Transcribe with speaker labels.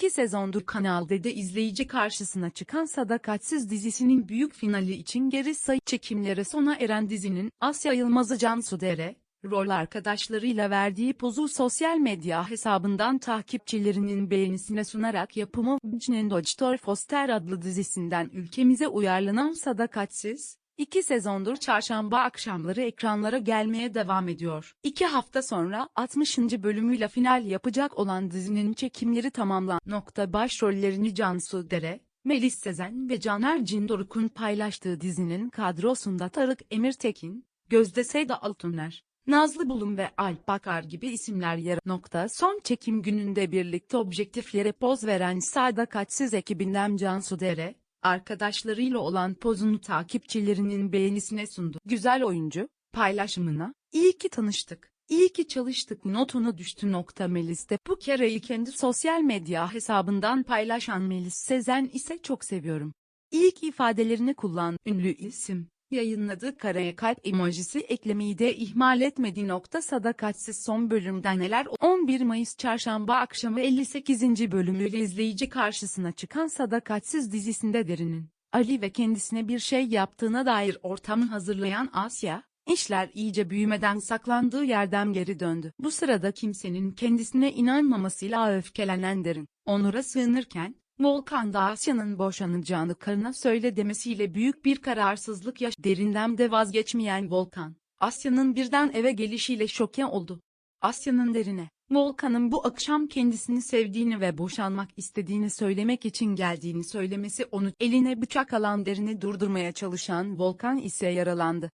Speaker 1: İki sezondur Kanal D'de izleyici karşısına çıkan Sadakatsiz dizisinin büyük finali için geri sayı çekimleri sona eren dizinin Asya Yılmaz'ı Cansu Dere, rol arkadaşlarıyla verdiği pozu sosyal medya hesabından takipçilerinin beğenisine sunarak yapımı Bicnen Doctor Foster adlı dizisinden ülkemize uyarlanan Sadakatsiz, iki sezondur çarşamba akşamları ekranlara gelmeye devam ediyor. İki hafta sonra 60. bölümüyle final yapacak olan dizinin çekimleri tamamlan. Nokta başrollerini Cansu Dere, Melis Sezen ve Caner Cindoruk'un paylaştığı dizinin kadrosunda Tarık Emirtekin, Gözde Seda Altuner, Nazlı Bulun ve Alp Bakar gibi isimler yer. Nokta son çekim gününde birlikte objektiflere poz veren Sadakatsiz ekibinden Cansu Dere, arkadaşlarıyla olan pozunu takipçilerinin beğenisine sundu. Güzel oyuncu, paylaşımına, iyi ki tanıştık, iyi ki çalıştık notuna düştü. Nokta Melis de bu kereyi kendi sosyal medya hesabından paylaşan Melis Sezen ise çok seviyorum. İlk ifadelerini kullan, ünlü isim, yayınladığı kareye kalp emojisi eklemeyi de ihmal etmedi. Nokta sadakatsiz son bölümden neler 11 Mayıs çarşamba akşamı 58. bölümüyle izleyici karşısına çıkan Sadakatsiz dizisinde derinin, Ali ve kendisine bir şey yaptığına dair ortamı hazırlayan Asya, işler iyice büyümeden saklandığı yerden geri döndü. Bu sırada kimsenin kendisine inanmamasıyla öfkelenen derin, Onur'a sığınırken, Volkan da Asya'nın boşanacağını karına söyle demesiyle büyük bir kararsızlık yaş derinden de vazgeçmeyen Volkan, Asya'nın birden eve gelişiyle şoke oldu. Asya'nın derine, Volkan'ın bu akşam kendisini sevdiğini ve boşanmak istediğini söylemek için geldiğini söylemesi onu eline bıçak alan derini durdurmaya çalışan Volkan ise yaralandı.